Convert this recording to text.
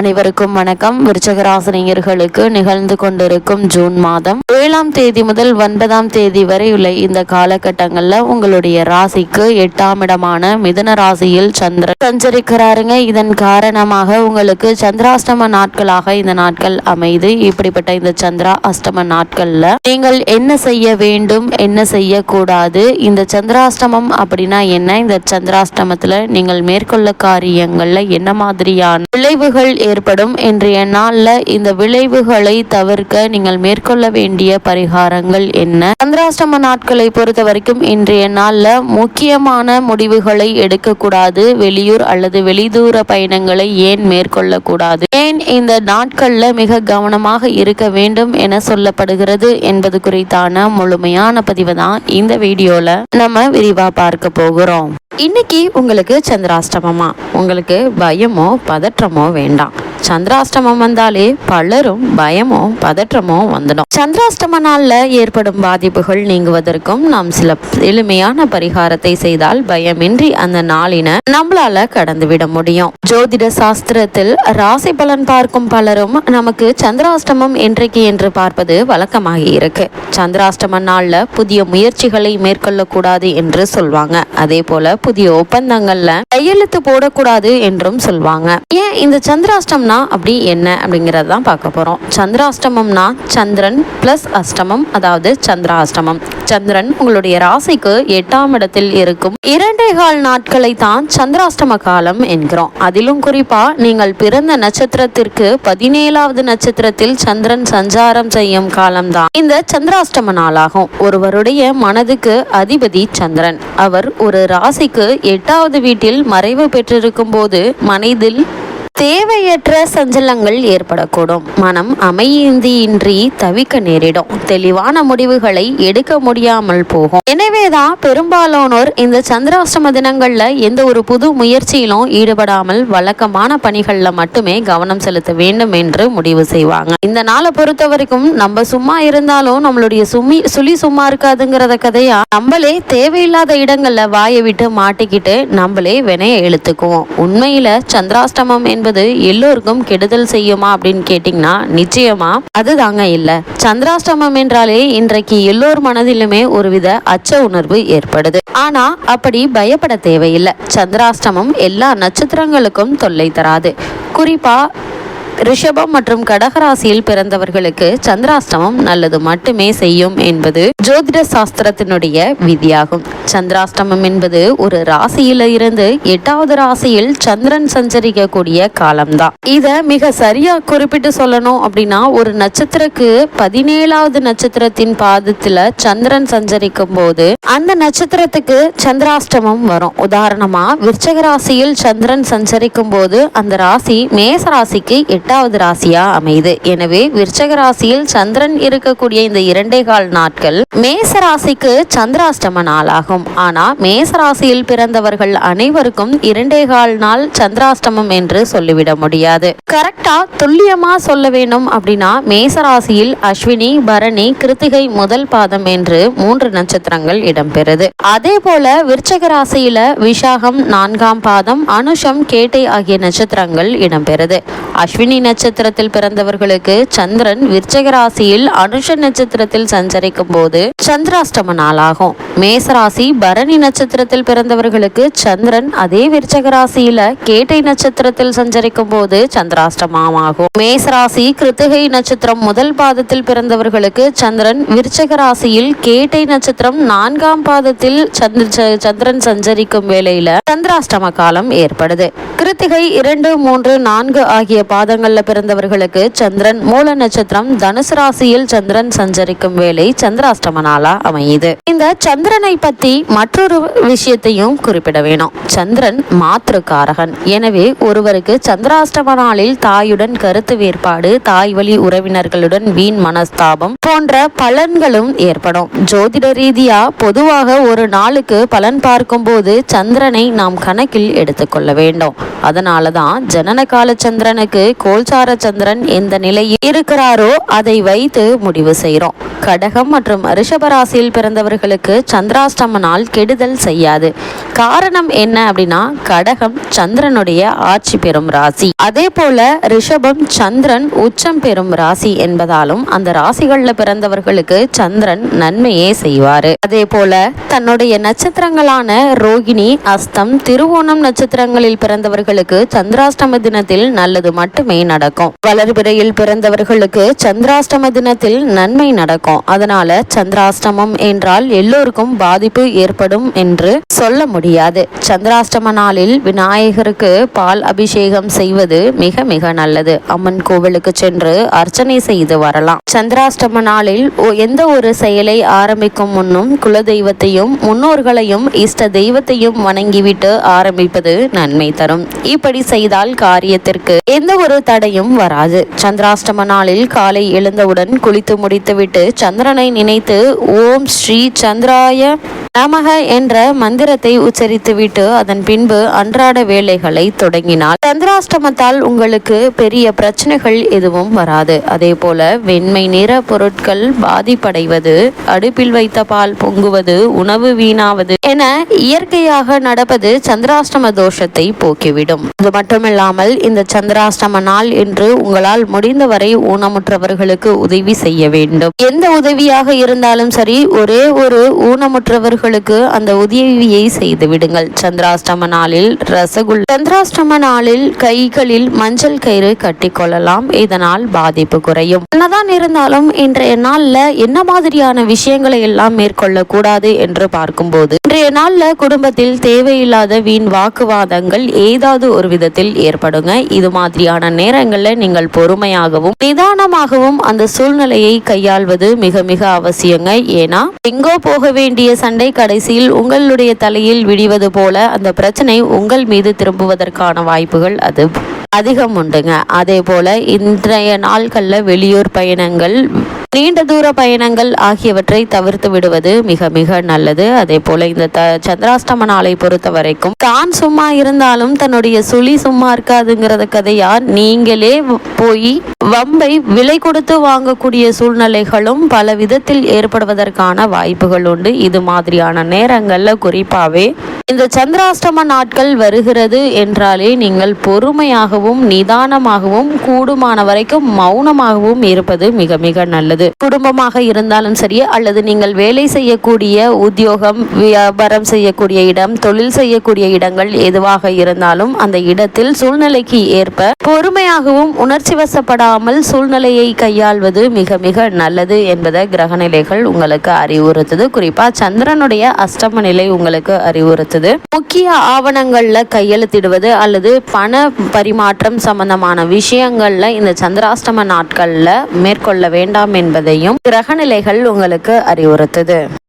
அனைவருக்கும் வணக்கம். விருச்சகராசினியர்களுக்கு நிகழ்ந்து கொண்டிருக்கும் ஜூன் மாதம் ஏழாம் தேதி முதல் ஒன்பதாம் தேதி வரை உள்ள இந்த காலகட்டங்கள்ல உங்களுடைய ராசிக்கு எட்டாம் இடமான மிதன ராசியில் சந்திரன் சஞ்சரிக்கிறாருங்க. இதன் காரணமாக உங்களுக்கு சந்திராஷ்டம நாட்களாக இந்த நாட்கள் அமைது. இப்படிப்பட்ட இந்த சந்திரா அஷ்டம நாட்கள்ல நீங்கள் என்ன செய்ய வேண்டும் என்ன செய்யக்கூடாது இந்த சந்திராஷ்டமம் அப்படின்னா என்ன இந்த சந்திராஷ்டமத்துல நீங்கள் மேற்கொள்ள காரியங்கள்ல என்ன மாதிரியான விளைவுகள் ஏற்படும் இன்றைய நாளில் இந்த விளைவுகளை தவிர்க்க நீங்கள் மேற்கொள்ள வேண்டிய பரிகாரங்கள் என்ன? சந்திராஷ்டம நாட்களை பொறுத்த வரைக்கும் இன்றைய நாளில் முக்கியமான முடிவுகளை எடுக்கக்கூடாது. வெளியூர் அல்லது வெளிதூர பயணங்களை ஏன் மேற்கொள்ளக்கூடாது? ஏன் இந்த நாட்கள்ல மிக கவனமாக இருக்க வேண்டும் என சொல்லப்படுகிறது என்பது குறித்தான முழுமையான பதிவு தான் இந்த வீடியோல நம்ம விரிவா பார்க்க போகிறோம். இன்னைக்கு உங்களுக்கு சந்திராஷ்டமமா? உங்களுக்கு பயமோ பதற்றமோ வேண்டாம். சந்திராஷ்டமம் வந்தாலே பலரும் பயமோ பதற்றமோ வந்துடும். சந்திராஷ்டம நாள்ல ஏற்படும் பாதிப்புகள் நீங்குவதற்கும் நாம் சில எளிமையான பரிகாரத்தை செய்தால் பயமின்றி அந்த நாளினை நம்மளால கடந்து விட முடியும். ஜோதிட சாஸ்திரத்தில் ராசி பலன் பார்க்கும் பலரும் நமக்கு சந்திராஷ்டமம் என்றைக்கு என்று பார்ப்பது வழக்கமாகி இருக்கு. சந்திராஷ்டம நாள்ல புதிய முயற்சிகளை மேற்கொள்ளக்கூடாது என்று சொல்வாங்க. அதே போல புதிய ஒப்பந்தங்கள்ல கையெழுத்து போடக்கூடாது என்றும் சொல்வாங்க. ஏன் இந்த சந்திராஷ்டம்னா அப்படி என்ன அப்படிங்கிறது தான் பார்க்க போறோம். சந்திராஷ்டமம்னா சந்திரன் பிளஸ் அஷ்டமம் அதாவது சந்திராஷ்டமம். சந்திரன் உங்களுடைய ராசிக்கு எட்டாம் இடத்தில் இருக்கும். இரண்டே கால் நாட்களை தான் சந்திராஷ்டம காலம் என்கிறோம். அதிலும் குறிப்பா நீங்கள் பிறந்த நட்சத்திரத்திற்கு பதினேழாவது நட்சத்திரத்தில் சந்திரன் சஞ்சாரம் செய்யும் காலம்தான் இந்த சந்திராஷ்டம நாளாகும். ஒருவருடைய மனதுக்கு அதிபதி சந்திரன். அவர் ஒரு ராசிக்கு எட்டாவது வீட்டில் மறைவு பெற்றிருக்கும் போது மனதில் தேவையற்ற சஞ்சலங்கள் ஏற்படக்கூடும். மனம் அமைதியின்றி தவிக்க நேரிடும். தெளிவான முடிவுகளை எடுக்க முடியாமல் போகும். எனவேதான் பெரும்பாலானோர் இந்த சந்திராஷ்டம தினங்கள்ல எந்த ஒரு புது முயற்சியிலும் ஈடுபடாமல் வழக்கமான பணிகள்ல மட்டுமே கவனம் செலுத்த வேண்டும் என்று முடிவு செய்வாங்க. இந்த நாளை பொறுத்த வரைக்கும் நம்ம சும்மா இருந்தாலும் நம்மளுடைய சுமி சுழி சும்மா இருக்காதுங்கிறத கதையா? நம்மளே தேவையில்லாத இடங்கள்ல வாயை விட்டு மாட்டிக்கிட்டு நம்மளே வினைய இழுத்துக்குவோம் உண்மையில சந்திராஷ்டமம் என்பது எல்லோருக்கும் கெடுதல் செய்யுமா அப்படின்னு கேட்டிங்கன்னா நிச்சயமா அதுதாங்க இல்ல. சந்திராஷ்டமம் என்றாலே இன்றைக்கு எல்லோர் மனதிலுமே ஒருவித அச்ச உணர்வு ஏற்படுது. ஆனா அப்படி பயப்பட தேவையில்லை. சந்திராஷ்டமம் எல்லா நட்சத்திரங்களுக்கும் தொல்லை தராது. குறிப்பா ரிஷபம் மற்றும் கடகராசியில் பிறந்தவர்களுக்கு சந்திராஷ்டமம் நல்லது மட்டுமே செய்யும் என்பது ஜோதிட சாஸ்திரத்தினுடைய விதியாகும். சந்திராஷ்டமம் என்பது ஒரு ராசியில இருந்து எட்டாவது ராசியில் சந்திரன் சஞ்சரிக்கக்கூடிய காலம்தான். இத மிக சரியா குறிப்பிட்டு சொல்லணும் அப்படின்னா ஒரு நட்சத்திரக்கு பதினேழாவது நட்சத்திரத்தின் பாதத்துல சந்திரன் சஞ்சரிக்கும் போது அந்த நட்சத்திரத்துக்கு சந்திராஷ்டமம் வரும். உதாரணமா விருச்சக ராசியில் சந்திரன் சஞ்சரிக்கும் போது அந்த ராசி மேச ராசிக்கு எட்டாவது ராசியா அமையுது. எனவே விருச்சக ராசியில் சந்திரன் இருக்கக்கூடிய இந்த இரண்டே கால் நாட்கள் மேச ராசிக்கு சந்திராஷ்டம நாளாகும். ஆனா மேச ராசியில் பிறந்தவர்கள் அனைவருக்கும் இரண்டே கால் நாள் சந்திராஷ்டமம் என்று சொல்லிவிட முடியாது. கரெக்டா துல்லியமா சொல்ல வேணும் அப்படின்னா மேச ராசியில் அஸ்வினி பரணி கிருத்திகை முதல் பாதம் என்று மூன்று நட்சத்திரங்கள் இடம்பெறுது. அதே போல விருச்சக ராசியில விஷாகம் நான்காம் பாதம் அனுஷம் கேட்டை ஆகிய நட்சத்திரங்கள் இடம்பெறுது. அஸ்வினி நட்சத்திரத்தில் பிறந்தவர்களுக்கு சந்திரன் விருச்சக ராசியில் அனுஷ நட்சத்திரத்தில் சஞ்சரிக்கும் போது சந்திராஷ்டம நாளாகும். மேசராசி பரணி நட்சத்திரத்தில் பிறந்தவர்களுக்கு சந்திரன் அதே விருச்சக ராசியில கேட்டை நட்சத்திரத்தில் சஞ்சரிக்கும் போது சந்திராஷ்டமமாகும். மேசராசி கிருத்திகை நட்சத்திரம் முதல் பாதத்தில் பிறந்தவர்களுக்கு சந்திரன் விருச்சக ராசியில் கேட்டை நட்சத்திரம் நான்காம் பாதத்தில் சந்திர ச- சந்திரன் சஞ்சரிக்கும் வேளையில சந்திராஷ்டம காலம் ஏற்படுது. கிருத்திகை இரண்டு மூன்று நான்கு ஆகிய பாதங்கள்ல பிறந்தவர்களுக்கு சந்திரன் மூல நட்சத்திரம் தனுசு ராசியில் சந்திரன் சஞ்சரிக்கும் வேலை சந்திராஷ்டம நாளா அமையுது. இந்த சந்திரனை பத்தி மற்றொரு விஷயத்தையும் குறிப்பிட வேணும். சந்திரன் மாத்திருக்காரகன். எனவே ஒருவருக்கு சந்திராஷ்டம நாளில் தாயுடன் கருத்து வேறுபாடு தாய் வழி உறவினர்களுடன் வீண் மனஸ்தாபம் போன்ற பலன்களும் ஏற்படும். ஜோதிட ரீதியா பொதுவாக ஒரு நாளுக்கு பலன் பார்க்கும்போது சந்திரனை நாம் கணக்கில் எடுத்துக்கொள்ள வேண்டும். அதனால தான் ஜனன கால சந்திரனுக்கு கோல்சார சந்திரன் எந்த நிலையில் இருக்கிறாரோ அதை வைத்து முடிவு செய்கிறோம் கடகம் மற்றும் ரிஷபராசியில் பிறந்தவர்களுக்கு சந்திராஷ்டம நாள் கெடுதல் செய்யாது. காரணம் என்ன அப்படின்னா கடகம் சந்திரனுடைய ஆட்சி பெறும் ராசி. அதே போல ரிஷபம் சந்திரன் உச்சம் பெறும் ராசி என்பதாலும் அந்த ராசிகள்ல பிறந்தவர்களுக்கு சந்திரன் நன்மையே செய்வாரு. அதே போல தன்னுடைய நட்சத்திரங்களான ரோகிணி அஸ்தம் திருவோணம் நட்சத்திரங்களில் பிறந்தவர்களுக்கு சந்திராஷ்டம தினத்தில் நல்லது மட்டுமே நடக்கும். வளர்பிறையில் பிறந்தவர்களுக்கு சந்திராஷ்டம தினத்தில் நன்மை நடக்கும். அதனால சந்திராஷ்டமம் என்றால் எல்லோருக்கும் பாதிப்பு ஏற்படும் என்று சொல்ல முடியாது. சந்திராஷ்டம நாளில் விநாயகருக்கு பால் அபிஷேகம் செய்வது மிக மிக நல்லது. அம்மன் கோவிலுக்கு சென்று அர்ச்சனை செய்து வரலாம். சந்திராஷ்டம நாளில் எந்த ஒரு செயலை ஆரம்பிக்கும் முன்னும் குலதெய்வத்தையும் முன்னோர்களையும் இஷ்ட தெய்வத்தையும் வணங்கிவிட்டு ஆரம்பிப்பது நன்மை தரும். இப்படி செய்தால் காரியத்திற்கு எந்த ஒரு தடையும் வராது. சந்திராஷ்டம நாளில் காலை எழுந்தவுடன் குளித்து முடித்துவிட்டு சந்திரனை நினைத்து ஓம் ஸ்ரீ சந்திரா Yeah. நமக என்ற மந்திரத்தை உச்சரித்துவிட்டு அதன் பின்பு அன்றாட வேலைகளை தொடங்கினால் சந்திராஷ்டமத்தால் உங்களுக்கு பெரிய பிரச்சனைகள் எதுவும் வராது. அதே போல வெண்மை நிற பொருட்கள் பாதிப்படைவது அடுப்பில் வைத்த பால் பொங்குவது உணவு வீணாவது என இயற்கையாக நடப்பது சந்திராஷ்டம தோஷத்தை போக்கிவிடும். அது மட்டுமில்லாமல் இந்த சந்திராஷ்டம நாள் என்று உங்களால் முடிந்தவரை ஊனமுற்றவர்களுக்கு உதவி செய்ய வேண்டும். எந்த உதவியாக இருந்தாலும் சரி ஒரே ஒரு ஊனமுற்றவர்கள் ஊனமுற்றவர்களுக்கு அந்த உதவியை செய்து விடுங்கள். சந்திராஷ்டம நாளில் ரசகுல் சந்திராஷ்டம நாளில் கைகளில் மஞ்சள் கயிறு கட்டிக்கொள்ளலாம் இதனால் பாதிப்பு குறையும். என்னதான் இருந்தாலும் இன்றைய நாள்ல என்ன மாதிரியான விஷயங்களை எல்லாம் மேற்கொள்ள கூடாது என்று பார்க்கும்போது இன்றைய நாளில் குடும்பத்தில் தேவையில்லாத வீண் வாக்குவாதங்கள் ஏதாவது ஒரு விதத்தில் ஏற்படுங்க. இது மாதிரியான நேரங்களில் நீங்கள் பொறுமையாகவும் நிதானமாகவும் அந்த சூழ்நிலையை கையாள்வது மிக மிக அவசியங்க. ஏன்னா எங்கோ போக வேண்டிய சண்டை கடைசியில் உங்களுடைய தலையில் விடிவது போல அந்த பிரச்சனை உங்கள் மீது திரும்புவதற்கான வாய்ப்புகள் அது அதிகம் உண்டுங்க. அதே போல இன்றைய நாட்களில் வெளியூர் பயணங்கள் நீண்ட தூர பயணங்கள் ஆகியவற்றை தவிர்த்து விடுவது மிக மிக நல்லது. அதே போல இந்த த சந்திராஷ்டம நாளை பொறுத்த வரைக்கும் தான் சும்மா இருந்தாலும் தன்னுடைய சுழி சும்மா இருக்காதுங்கிறத கதையா நீங்களே போய் வம்பை விலை கொடுத்து வாங்கக்கூடிய சூழ்நிலைகளும் பல விதத்தில் ஏற்படுவதற்கான வாய்ப்புகள் உண்டு. இது மாதிரியான நேரங்கள்ல குறிப்பாவே இந்த சந்திராஷ்டம நாட்கள் வருகிறது என்றாலே நீங்கள் பொறுமையாகவும் நிதானமாகவும் கூடுமான வரைக்கும் மௌனமாகவும் இருப்பது மிக மிக நல்லது. குடும்பமாக இருந்தாலும் சரி அல்லது நீங்கள் வேலை செய்யக்கூடிய உத்தியோகம் வியாபாரம் செய்யக்கூடிய இடம் தொழில் செய்யக்கூடிய இடங்கள் எதுவாக இருந்தாலும் அந்த இடத்தில் சூழ்நிலைக்கு ஏற்ப பொறுமையாகவும் உணர்ச்சி வசப்படாமல் சூழ்நிலையை கையாள்வது மிக மிக நல்லது என்பதை கிரகநிலைகள் உங்களுக்கு அறிவுறுத்துது. குறிப்பா சந்திரனுடைய அஷ்டம நிலை உங்களுக்கு அறிவுறுத்துது. முக்கிய ஆவணங்கள்ல கையெழுத்திடுவது அல்லது பண பரிமாற்றம் சம்பந்தமான விஷயங்கள்ல இந்த சந்திராஷ்டம நாட்கள்ல மேற்கொள்ள வேண்டாம் என்பதையும் கிரகநிலைகள் உங்களுக்கு அறிவுறுத்துது.